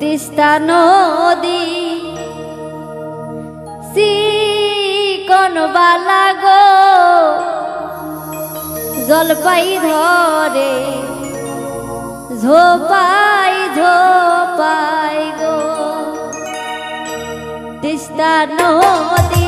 তিস্তা নদী। সি কোন বালা গো জলপাই ধরে ঝোপাই ঝোপাই গো। তিস্তা নদী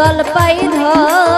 জল পাই ধর।